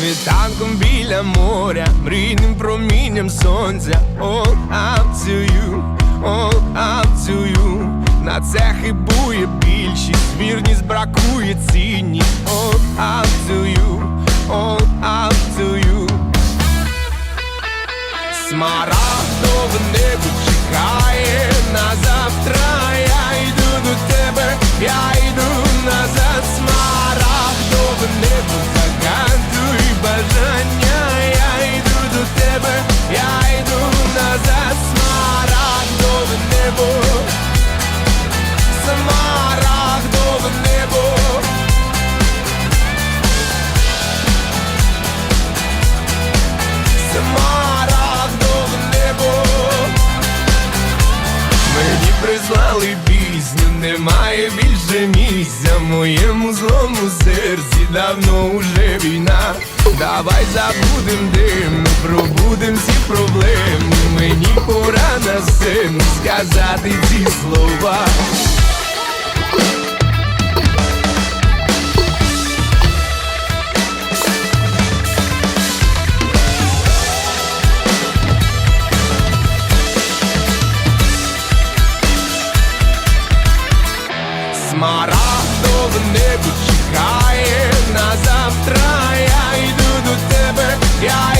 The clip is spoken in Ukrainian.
світанком біля моря, мрійним промінням сонця. All up to На це хибує більшість, вірність бракує цінність. All up to you, all up Смарагдове небо чекає смарагдове небо. Смарагдове небо Мені прислали пісню, немає більше місця в моєму злому серці давно уже війна. Давай забудем дим, пробудем всі проблеми. Мені пора на сцену сказати ці слова. Небо чекає на завтра. Я йду до тебе, я